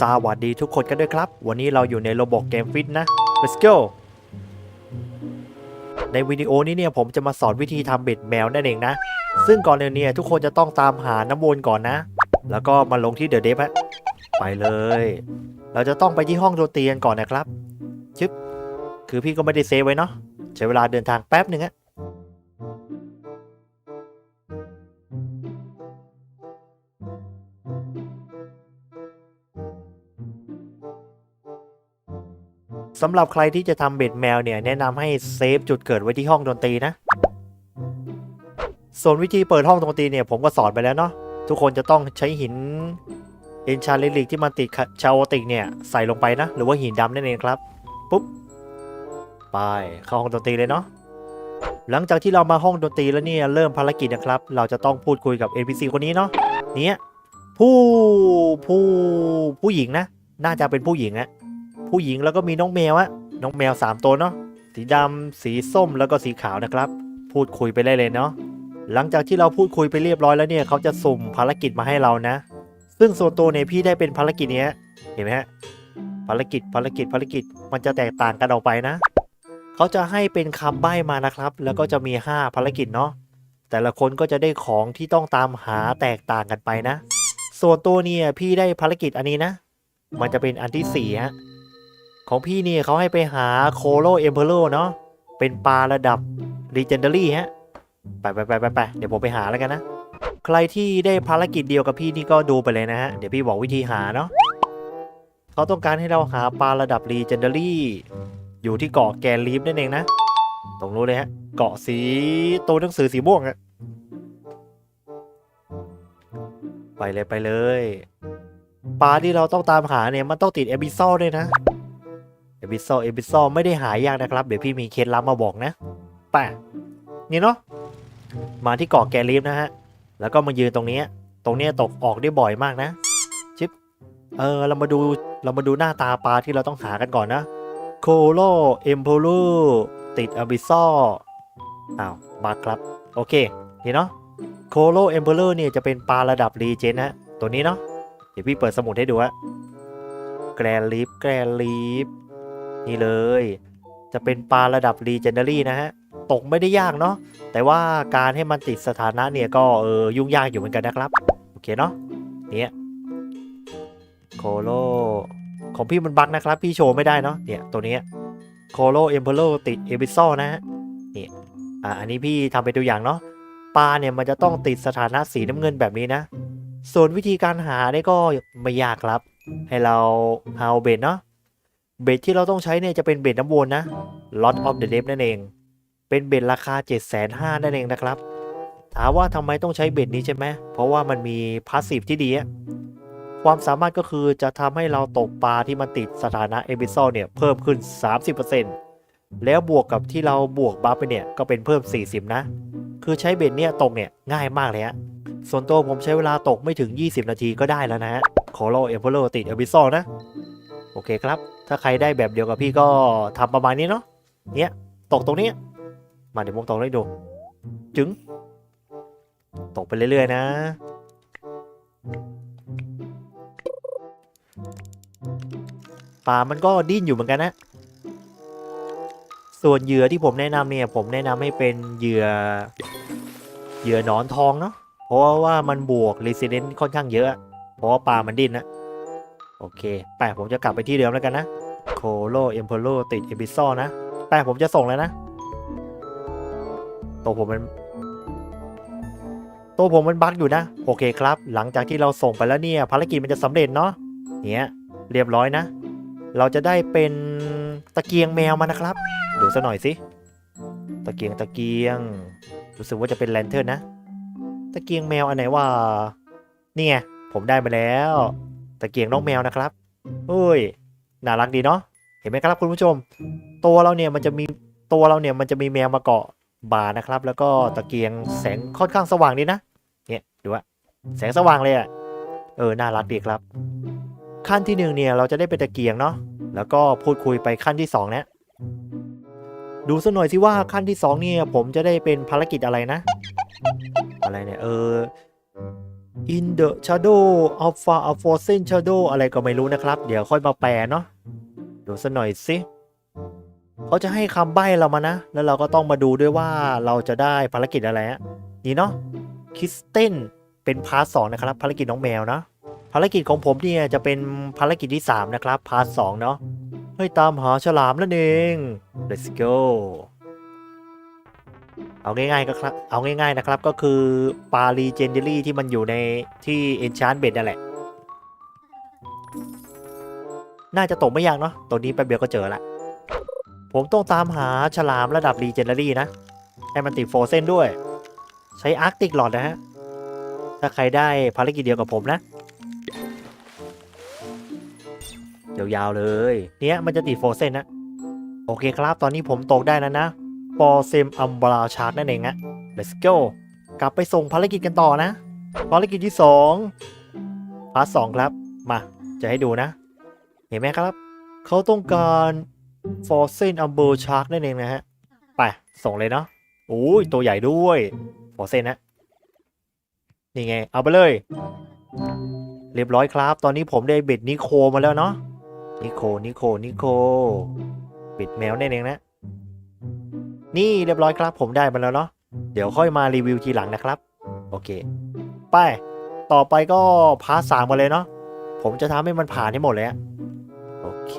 สวัสดีทุกคนกันด้วยครับ วันนี้เราอยู่ในโรบอกเกมฟิตนะ let's go ในวิดีโอนี้เนี่ยผมจะมาสอนวิธีทำเบ็ดแมวนั่นเองนะ ซึ่งก่อนอื่นเนี่ยทุกคนจะต้องตามหาน้ำวนก่อนนะ แล้วก็มาลงที่เดอะเดฟฮะไปเลย เราจะต้องไปที่ห้องโดนตีกันก่อนนะครับชึบคือพี่ก็ไม่ได้เซฟไว้เนาะใช้เวลาเดินทางแป๊บหนึ่งอะ สำหรับใครที่จะทำเบ็ดแมวเนี่ยแนะนำให้เซฟจุดเกิดไว้ที่ห้องดนตรีนะ ส่วนวิธีเปิดห้องดนตรีเนี่ยผมก็สอนไปแล้วเนาะทุกคนจะต้องใช้หินเอนชาลิลิกที่มันติดชาวติกเนี่ยใส่ลงไปนะ หรือว่าหินดำนั่นเองครับปุ๊บไปเข้าห้องดนตรีเลยเนาะหลังจากที่เรามาห้องดนตรีแล้วเนี่ยเริ่มภารกิจนะครับ เราจะต้องพูดคุยกับ NPC คนนี้เนาะเนี่ยผู้ผู้ผู้หญิงนะ น่าจะเป็นผู้หญิงอะ ผู้หญิงแล้วก็มีน้องแมวอะน้องแมว 3 ตัวเนาะสีดำสีส้มแล้วก็สีขาวนะครับ พูดคุยไปได้เลยเนาะหลังจากที่เราพูดคุยไปเรียบร้อยแล้วเนี่ยเขาจะสุ่มภารกิจมาให้เรานะ ซึ่งส่วนตัวเนี่ยพี่ได้เป็นภารกิจเนี้ยเห็นไหมฮะภารกิจภารกิจภารกิจมันจะแตกต่างกันออกไปนะเขาจะให้เป็นคำใบ้มานะครับ แล้วก็จะมี 5 ภารกิจเนาะแต่ละคนก็จะได้ของที่ต้องตามหาแตกต่างกันไปนะ ส่วนตัวเนี่ยพี่ได้ภารกิจอันนี้นะ มันจะเป็นอันที่สี่ฮะ ของพี่เนี่ยเขาให้ไปหาโคโลเอ็มเพลเนาะเป็นปลาระดับ Legendary ฮะ ไปไปไปไปไปเดี๋ยวผมไปหาแล้วกันนะ ใครที่ได้ภารกิจเดียวกับพี่นี่ก็ดูไปเลยนะฮะ เดี๋ยวพี่บอกวิธีหาเนาะเขาต้องการให้เราหาปลาระดับ Legendary อยู่ที่เกาะแกนลีฟนั่นเองนะ ตรงนู้นเลยฮะ เกาะสีตัวหนังสือสีม่วงอะไปเลยไปเลย ปลาที่เราต้องตามหาเนี่ยมันต้องติดเอบิซอลด้วยนะ เอพิโซดเอพิโซดไม่ได้หายากนะครับ เดี๋ยวพี่มีเคล็ดลับมาบอกนะป่ะนี่เนาะมาที่เกาะแกลิฟนะฮะ แล้วก็มายืนตรงนี้ตรงนี้ตกออกได้บ่อยมากนะ ชิป เออ เรามาดูเรามาดูหน้าตาปลาที่เราต้องหากันก่อนนะ โคโลเอมโพลูติดอบิซออ้าวบักครับ โอเคนี่เนาะโคโลเอมโพลูเนี่ยจะเป็นปลาระดับรีเจนนะตัวนี้เนาะเดี๋ยวพี่เปิดสมุดให้ดูอะแกลีฟแกลีฟ นี่เลย จะเป็นปลาระดับ Legendary นะฮะ ตกไม่ได้ยากเนาะแต่ว่าการให้มันติดสถานะเนี่ยก็เออยุ่งยากอยู่เหมือนกันนะครับ โอเคเนาะเนี่ยโคโลของพี่มันบักนะครับ พี่โชว์ไม่ได้เนาะเนี่ยตัวนี้โคโลเอ็มเพลติดเอบิซอนะฮะนี่อ่าอันนี้พี่ทำเป็นตัวอย่างเนาะปลาเนี่ยมันจะต้องติดสถานะสีน้ำเงินแบบนี้นะ ส่วนวิธีการหาเนี่ยก็ไม่ยากครับ ให้เราเฮาเบนเนาะ เบ็ดที่เราต้องใช้เนี่ยจะเป็นเบ็ดน้ำวนนะ Lot of the Deep นั่นเอง เป็นเบ็ดราคา 7 5 0 0 0นั่นเองนะครับ ถามว่าทำไมต้องใช้เบ็ดนี้ใช่ไหม เพราะว่ามันมีพาสซีฟที่ดี ความสามารถก็คือจะทำให้เราตกปลาที่มันติดสถานะเอบิซอลเนี่ยเพิ่มขึ้น 30%แล้วบวกกับที่เราบวกบัฟไปเนี่ยก็เป็นเพิ่ม 40 นะ คือใช้เบ็ดเนี่ยตกเนี่ยง่ายมากเลยฮะ ส่วนตัวผมใช้เวลาตกไม่ถึง 20 นาทีก็ได้แล้วนะฮะ ขอรอเอเวอร์ติดเอบิซอลนะ อเคครับ ถ้าใครได้แบบเดียวกับพี่ก็ทำประมาณนี้เนาะเนี้ยตกตรงนี้ มาเดี๋ยวผมตกให้ดู จึงตกไปเรื่อยๆนะ ปลามันก็ดิ้นอยู่เหมือนกันนะ ส่วนเหยื่อที่ผมแนะนำเนี่ย ผมแนะนำให้เป็นเหยื่อเหยื่อหนอนทองเนาะเพราะว่ามันบวก resident ค่อนข้างเยอะ เพราะว่าปลามันดิ้นนะ โอเคไปผมจะกลับไปที่เดิมแล้วกันนะ โคโลเอ็มเพโลติดเอพิซอนะไปผมจะส่งแล้วนะ ตัวผมมันตัวผมมันบั๊กอยู่นะ โอเคครับ หลังจากที่เราส่งไปแล้วเนี่ย ภารกิจมันจะสำเร็จเนาะเนี่ยเรียบร้อยนะ เราจะได้เป็นตะเกียงแมวมานะครับ ดูซะหน่อยสิตะเกียงตะเกียง รู้สึกว่าจะเป็นแลนเทิร์นนะ ตะเกียงแมวอันไหนว่านี่ไงผมได้มาแล้ว ตะเกียงน้องแมวนะครับเฮ้ยน่ารักดีเนาะเห็นไหมครับคุณผู้ชม ตัวเราเนี่ยมันจะมีตัวเราเนี่ยมันจะมีแมวมาเกาะบ่านะครับ แล้วก็ตะเกียงแสงค่อนข้างสว่างดีนะเนี่ยดูว่าแสงสว่างเลยอะ่ะเออน่ารักดีครับ ขั้นที่หนึ่งเนี่ยเราจะได้เป็นตะเกียงเนาะแล้วก็พูดคุยไปขั้นที่สองเนี่ยดูสักหน่อยสิว่าขั้นที่สองเนี่ยผมจะได้เป็นภารกิจอะไรนะ อะไรเนี่ยเออ in the shadow of far of frozen shadow อะไรก็ไม่รู้นะครับ เดี๋ยวค่อยมาแปลเนาะดูสักหน่อยสิเขาจะให้คำใบ้เรามานะ แล้วเราก็ต้องมาดูด้วยว่าเราจะได้ภารกิจอะไรนี่เนาะคิสเตนเป็นพาร์ทสองนะครับ ภารกิจน้องแมวนะภารกิจของผมเนี่ยจะเป็นภารกิจที่ 3 นะครับ พาร์ทสองเนาะให้ตามหาฉลามนั่นเอง let's go เอาง่ายๆก็ครับ เอาง่ายๆนะครับก็คือปารีเจนเดอรี่ที่มันอยู่ในที่เอนชานเบ็ดนั่นแหละ น่าจะตกไม่ยากเนาะ ตัวนี้แป๊บเดียวก็เจอละ ผมต้องตามหาฉลามระดับรีเจนเดอรี่นะ ให้มันติดโฟเซนด้วย ใช้อาร์กติกหลอดนะฮะ ถ้าใครได้ภารกิจเดียวกับผมนะ ยาวๆเลย เนี้ยมันจะติดโฟเซนนะ โอเคครับ ตอนนี้ผมตกได้แล้วนะ ปอเซมอัมบราชาร์กนั่นเองนะ let's go กลับไปส่งภารกิจกันต่อนะ ภารกิจที่2พาร์ทสองครับ มาจะให้ดูนะ เห็นไหมครับ เขาต้องการฟอร์เซนอัมเบอร์ชาร์กนั่นเองนะฮะ ไป ส่งเลยเนาะโอ้ย ตัวใหญ่ด้วยฟอร์เซนนะ นี่ไง เอาไปเลย เรียบร้อยครับ ตอนนี้ผมได้เบ็ดนิโคมาแล้วเนาะนิโคนิโคนิโคเบ็ดแมวนั่นเองนะ นี่เรียบร้อยครับ ผมได้มาแล้วเนาะเดี๋ยวค่อยมารีวิวทีหลังนะครับ โอเค ไป ต่อไปก็พาร์ทสามกันเลยเนาะผมจะทำให้มันผ่านให้หมดเลยอะโอเค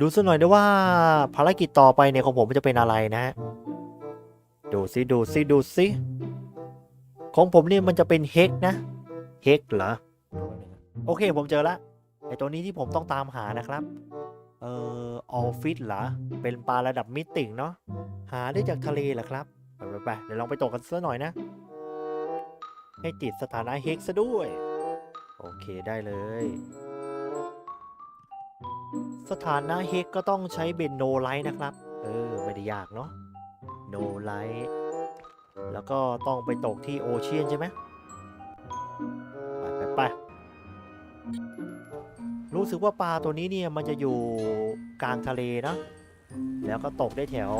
ดูสักหน่อยนะว่าภารกิจต่อไปเนี่ยของผมจะเป็นอะไรนะฮะดูซิดูซิดูซิของผมเนี่ยมันจะเป็นเฮกนะเฮกเหรอโอเคผมเจอละไอตัวนี้ที่ผมต้องตามหานะครับ เอ่อออฟฟิศเหรอ เป็นปลาระดับมิติเนาะ หาได้จากทะเลเหรอครับไปไปไปเดี๋ยวลองไปตกกันสักหน่อยนะ ให้ติดสถานะเฮกซะด้วย โอเคได้เลย สถานะเฮกก็ต้องใช้เบนโนไลท์นะครับ เออ ไม่ได้ยากเนาะ โนไลท์ แล้วก็ต้องไปตกที่โอเชียนใช่ไหม รู้สึกว่าปลาตัวนี้เนี่ยมันจะอยู่กลางทะเลนะ แล้วก็ตกได้แถว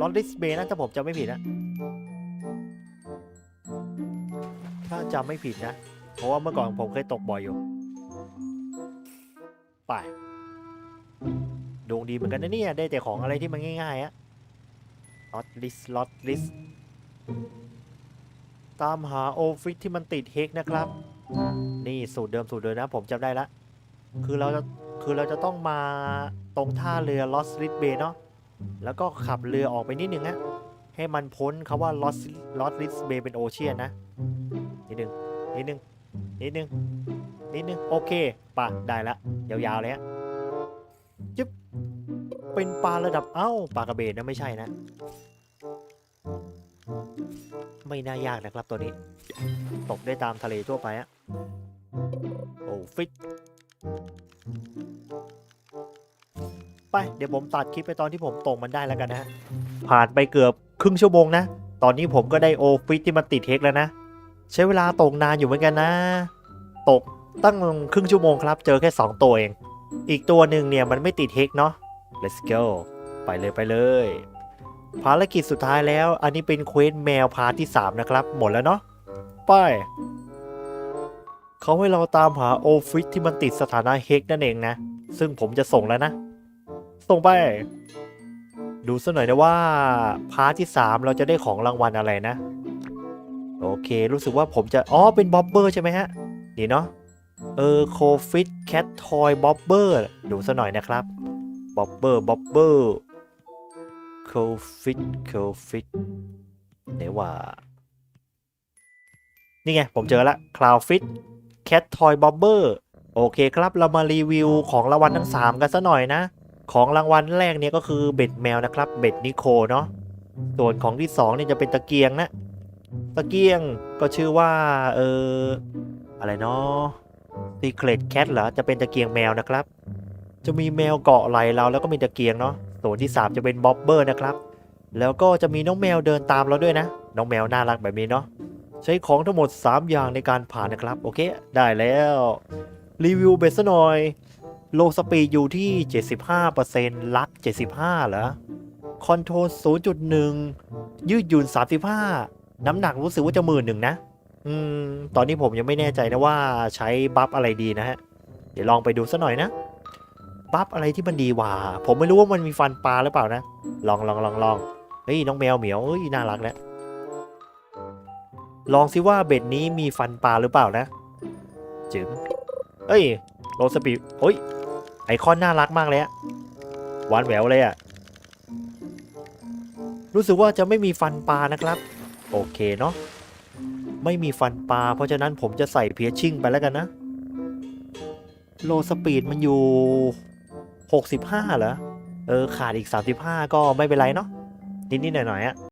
ลอริสเบย์นะถ้าผมจำไม่ผิดนะ ถ้าจำไม่ผิดนะ เพราะว่าเมื่อก่อนผมเคยตกบ่อยอยู่ ไปดวงดีเหมือนกันนะเนี่ย ได้แต่ของอะไรที่มันง่ายๆอะลอตลิสลอตลิสตามหาโอฟิตที่มันติดเฮกนะครับ นี่สูตรเดิมสูตรเดิมนะ ผมจำได้ละ คือเราจะคือเราจะต้องมาตรงท่าเรือลอสลิสเบย์เนาะแล้วก็ขับเรือออกไปนิดนึงฮะให้มันพ้นคาว่าลอสลอสลิสเบย์เป็นโอเชียนนะ นิดนึง นิดนึง นิดนึง นิดนึง โอเคป่ะได้ละ ยาวๆเลยฮะจึ๊บเป็นปลาระดับเอ้าปลากระเบนนะไม่ใช่นะ ไม่น่ายากนะครับตัวนี้ ตกได้ตามทะเลทั่วไปอะโอ้ฟิตไป เดี๋ยวผมตัดคลิปไปตอนที่ผมตกมันได้แล้วกันนะ ผ่านไปเกือบครึ่งชั่วโมงนะ ตอนนี้ผมก็ได้โอฟิตที่มันติดเฮกแล้วนะ ใช้เวลาตกนานอยู่เหมือนกันนะ ตกตั้งครึ่งชั่วโมงครับ เจอแค่ 2 ตัวเอง อีกตัวหนึ่งเนี่ยมันไม่ติดเฮกเนาะ let's go ไปเลยไปเลย ภารกิจสุดท้ายแล้ว อันนี้เป็นเควสแมวพาร์ทที่ 3 นะครับ หมดแล้วเนาะไปเขาให้เราตามหาโอฟิตที่มันติดสถานะเฮกนั่นเองนะ ซึ่งผมจะส่งแล้วนะ ส่งไป ดูสักหน่อยนะว่า พาร์ทที่ 3 เราจะได้ของรางวัลอะไรนะ โอเค รู้สึกว่าผมจะ อ๋อ เป็นบ๊อบเบอร์ใช่ไหมฮะ นี่เนาะเออโคฟิตแคททอยบ๊อบเบอร์ดูสักหน่อยนะครับบ๊อบเบอร์บ๊อบเบอร์ คฟิตโคฟิตไหนว่า นี่ไง ผมเจอละคลาวฟิตแคททอยบอบเบอร์โอเคครับเรามารีวิวของรางวัลทั้ง 3 กันซะหน่อยนะ ของรางวัลแรกเนี่ยก็คือเบ็ดแมวนะครับ เบ็ดนิโคเนาะส่วนของที่2เนี่ยจะเป็นตะเกียงนะ ตะเกียงก็ชื่อว่า เอออะไรเนาะ Secret Cat เหรอจะเป็นตะเกียงแมวนะครับ จะมีแมวเกาะไหลเราแล้วก็มีตะเกียงเนาะ ส่วนที่ 3 จะเป็นบ๊อบเบอร์นะครับ แล้วก็จะมีน้องแมวเดินตามเราด้วยนะ น้องแมวน่ารักแบบนี้เนาะ ใช้ของทั้งหมด 3 อย่างในการผ่านนะครับ โอเค ได้แล้ว รีวิวเบสหน่อย โลสปีดอยู่ที่ 75%ลัก 75เหรอ คอนโทรล 0.1 ยืดหยุ่น 35 น้ำหนักรู้สึกว่าจะหมื่นหนึ่งนะ อืม ตอนนี้ผมยังไม่แน่ใจนะว่าใช้บัฟอะไรดีนะฮะ เดี๋ยวลองไปดูซะหน่อยนะ บัฟอะไรที่มันดีว่า ผมไม่รู้ว่ามันมีฟันปลาหรือเปล่านะ ลองลองลองลองเฮ้ยน้องแมวเหมียวเฮ้ยน่ารักแล้วลองซิว่าเบ็ดนี้มีฟันปลาหรือเปล่านะจึงเอ้ยโรสปีโอ้ยไอคอนน่ารักมากเลยอะหวานแหววเลยอะรู้สึกว่าจะไม่มีฟันปลานะครับ โอเคเนาะไม่มีฟันปลาเพราะฉะนั้นผมจะใส่เพียชิ่งไปแล้วกันนะ โลสปีดมันอยู่ 65เหรอ เออ ขาดอีก 35 ก็ไม่เป็นไรเนาะนิดๆหน่อยๆอะ